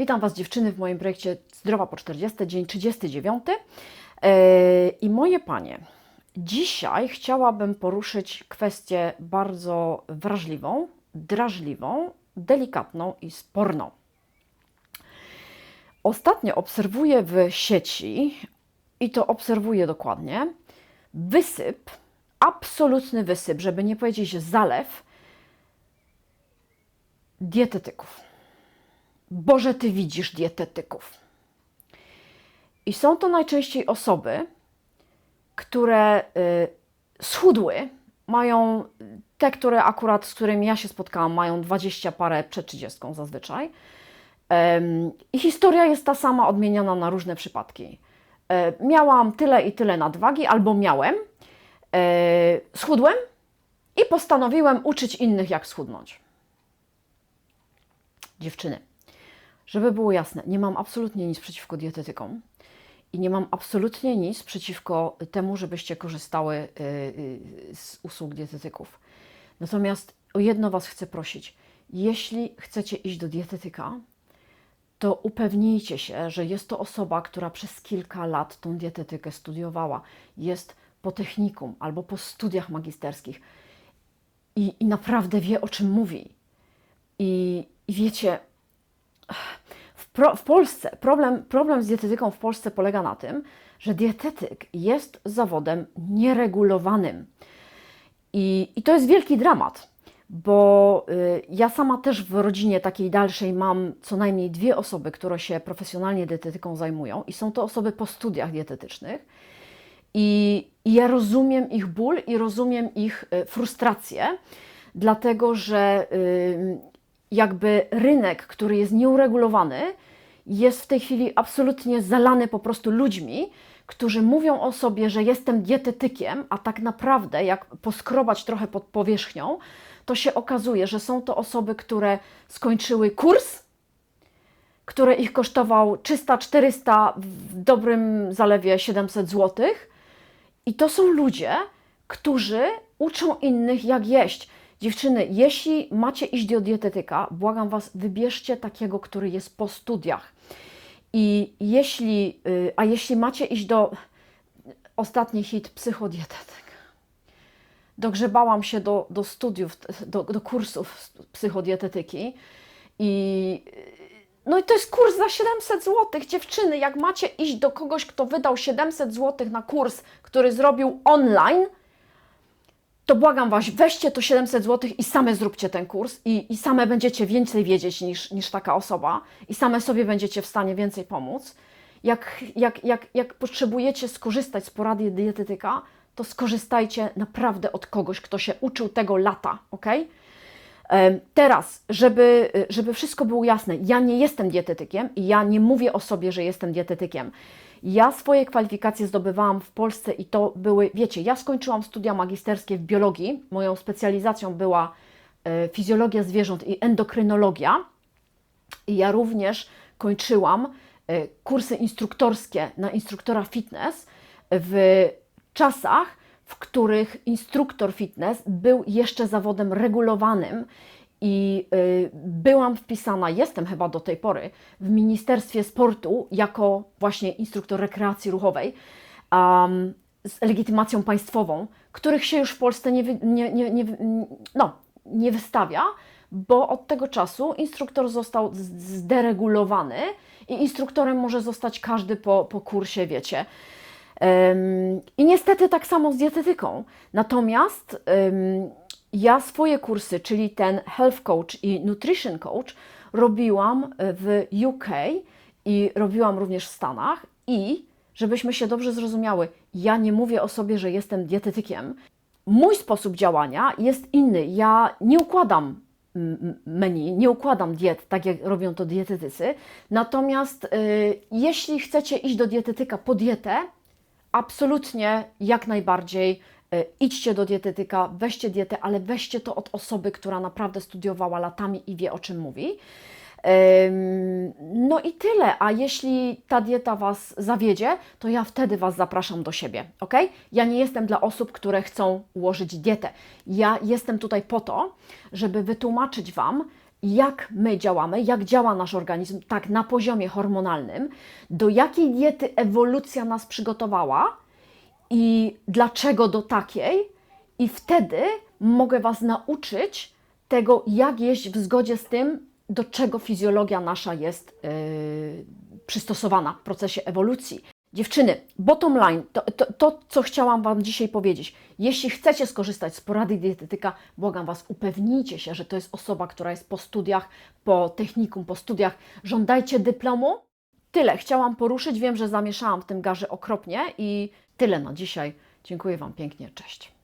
Witam Was dziewczyny w moim projekcie Zdrowa po 40, dzień 39. E, I moje panie, dzisiaj chciałabym poruszyć kwestię bardzo wrażliwą, drażliwą, delikatną i sporną. Ostatnio obserwuję w sieci, i to obserwuję dokładnie, wysyp, absolutny wysyp, żeby nie powiedzieć zalew dietetyków. Boże, ty widzisz dietetyków. I są to najczęściej osoby, które y, schudły, mają te, które akurat, z którymi ja się spotkałam, mają 20 parę przed 30 zazwyczaj. I historia jest ta sama, odmieniona na różne przypadki. Y, miałam tyle i tyle nadwagi, albo miałem, y, schudłem i postanowiłem uczyć innych, jak schudnąć. Dziewczyny, żeby było jasne, nie mam absolutnie nic przeciwko dietetykom i nie mam absolutnie nic przeciwko temu, żebyście korzystały y, y, z usług dietetyków. Natomiast o jedno Was chcę prosić. Jeśli chcecie iść do dietetyka, to upewnijcie się, że jest to osoba, która przez kilka lat tą dietetykę studiowała, jest po technikum albo po studiach magisterskich i, i naprawdę wie, o czym mówi. I, i wiecie, pro, w Polsce problem, problem z dietetyką w Polsce polega na tym, że dietetyk jest zawodem nieregulowanym. I, i to jest wielki dramat, bo y, ja sama też w rodzinie takiej dalszej mam co najmniej dwie osoby, które się profesjonalnie dietetyką zajmują, i są to osoby po studiach dietetycznych. I, i ja rozumiem ich ból i rozumiem ich y, frustrację, dlatego że y, jakby rynek, który jest nieuregulowany, jest w tej chwili absolutnie zalany po prostu ludźmi, którzy mówią o sobie, że jestem dietetykiem, a tak naprawdę, jak poskrobać trochę pod powierzchnią, to się okazuje, że są to osoby, które skończyły kurs, który ich kosztował 300-400, w dobrym zalewie 700 zł. I to są ludzie, którzy uczą innych, jak jeść. Dziewczyny, jeśli macie iść do dietetyka, błagam Was, wybierzcie takiego, który jest po studiach. I jeśli, y, a jeśli macie iść do ostatni hit psychodietetyk. Dogrzebałam się do, do studiów, do, do kursów psychodietetyki i no i to jest kurs za 700 zł. Dziewczyny, jak macie iść do kogoś, kto wydał 700 zł na kurs, który zrobił online, to błagam Was, weźcie to 700 zł i same zróbcie ten kurs i, i same będziecie więcej wiedzieć niż, niż taka osoba i same sobie będziecie w stanie więcej pomóc. Jak, jak, jak, jak potrzebujecie skorzystać z porady dietetyka, to skorzystajcie naprawdę od kogoś, kto się uczył tego lata, ok? Teraz, żeby, żeby wszystko było jasne, ja nie jestem dietetykiem i ja nie mówię o sobie, że jestem dietetykiem. Ja swoje kwalifikacje zdobywałam w Polsce i to były, wiecie, ja skończyłam studia magisterskie w biologii. Moją specjalizacją była e, fizjologia zwierząt i endokrynologia. I ja również kończyłam e, kursy instruktorskie na instruktora fitness w czasach, w których instruktor fitness był jeszcze zawodem regulowanym i y, byłam wpisana, jestem chyba do tej pory, w Ministerstwie Sportu jako właśnie instruktor rekreacji ruchowej um, z legitymacją państwową, których się już w Polsce nie, nie, nie, nie, no, nie wystawia, bo od tego czasu instruktor został zderegulowany i instruktorem może zostać każdy po, po kursie, wiecie. Um, I niestety tak samo z dietetyką. Natomiast um, ja swoje kursy, czyli ten Health Coach i Nutrition Coach, robiłam w UK i robiłam również w Stanach. I żebyśmy się dobrze zrozumiały, ja nie mówię o sobie, że jestem dietetykiem. Mój sposób działania jest inny. Ja nie układam menu, nie układam diet, tak jak robią to dietetycy. Natomiast y, jeśli chcecie iść do dietetyka po dietę, absolutnie jak najbardziej E, idźcie do dietetyka, weźcie dietę, ale weźcie to od osoby, która naprawdę studiowała latami i wie o czym mówi. No i tyle. A jeśli ta dieta Was zawiedzie, to ja wtedy Was zapraszam do siebie, ok? Ja nie jestem dla osób, które chcą ułożyć dietę. Ja jestem tutaj po to, żeby wytłumaczyć Wam, jak my działamy, jak działa nasz organizm, tak na poziomie hormonalnym, do jakiej diety ewolucja nas przygotowała i dlaczego do takiej, i wtedy mogę Was nauczyć tego, jak jeść w zgodzie z tym, do czego fizjologia nasza jest yy, przystosowana w procesie ewolucji. Dziewczyny, bottom line, to, to, to, co chciałam Wam dzisiaj powiedzieć. Jeśli chcecie skorzystać z porady dietetyka, błagam Was, upewnijcie się, że to jest osoba, która jest po studiach, po technikum, po studiach. Żądajcie dyplomu. Tyle chciałam poruszyć. Wiem, że zamieszałam w tym garze okropnie i tyle na dzisiaj. Dziękuję Wam pięknie. Cześć.